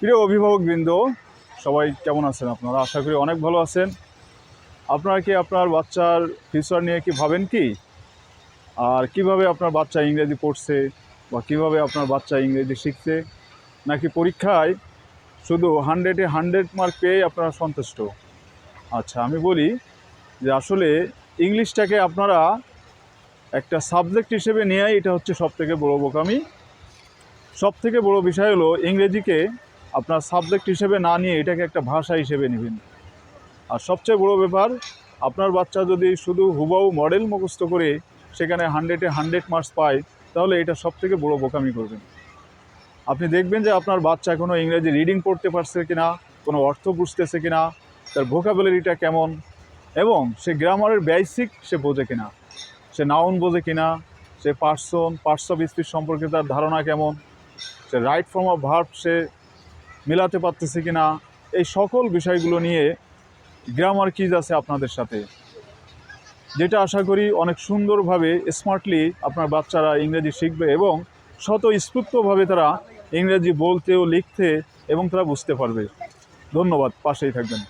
প্রিয় অভিভাবকবৃন্দ, সবাই কেমন আছেন আপনারা? আশা করি অনেক ভালো আছেন। আপনারা কি আপনার বাচ্চার ফিউচার নিয়ে কি ভাবেন কি? আর কীভাবে আপনার বাচ্চা ইংরেজি পড়ছে বা কীভাবে আপনার বাচ্চা ইংরেজি শিখছে? নাকি পরীক্ষায় শুধু হান্ড্রেডে হান্ড্রেড মার্ক পেয়ে আপনারা সন্তুষ্ট? আচ্ছা আমি বলি যে আসলে ইংলিশটাকে আপনারা একটা সাবজেক্ট হিসেবে নেওয়াই এটা হচ্ছে সবথেকে বড় বোকামি। সব থেকে বড় বিষয় হলো ইংরেজিকে আপনার সাবজেক্ট হিসেবে না নিয়ে এটাকে একটা ভাষা হিসেবে নেবেন। আর সবচেয়ে বড় ব্যাপার, আপনার বাচ্চা যদি শুধু হুবাহু মডেল মুখস্থ করে সেখানে হান্ড্রেডে হান্ড্রেড মার্কস পায়, তাহলে এটা সব থেকে বড় বোকামি করবেন। আপনি দেখবেন যে আপনার বাচ্চা কোনো ইংরেজি রিডিং পড়তে পারছে কিনা, কোনো অর্থ বুঝতেছে কিনা, তার ভোকাবুলারিটা কেমন, এবং সে গ্রামারের বেসিক সে বোঝে কিনা, সে নাউন বোঝে কিনা, সে পার্সন পার্টস অফ স্পিচ সম্পর্কে তার ধারণা কেমন, সে রাইট ফর্ম অফ ভার্ব সে মেলাতে পারতেছে কিনা, এই সকল বিষয়গুলো নিয়ে গ্রামার কিজ আছে আপনাদের সাথে। যেটা আশা করি অনেক সুন্দরভাবে স্মার্টলি আপনার বাচ্চারা ইংরেজি শিখবে এবং স্বতঃস্ফূর্তভাবে স্ফূর্তভাবে তারা ইংরেজি বলতে ও লিখতে এবং তারা বুঝতে পারবে। ধন্যবাদ, পাশেই থাকবেন।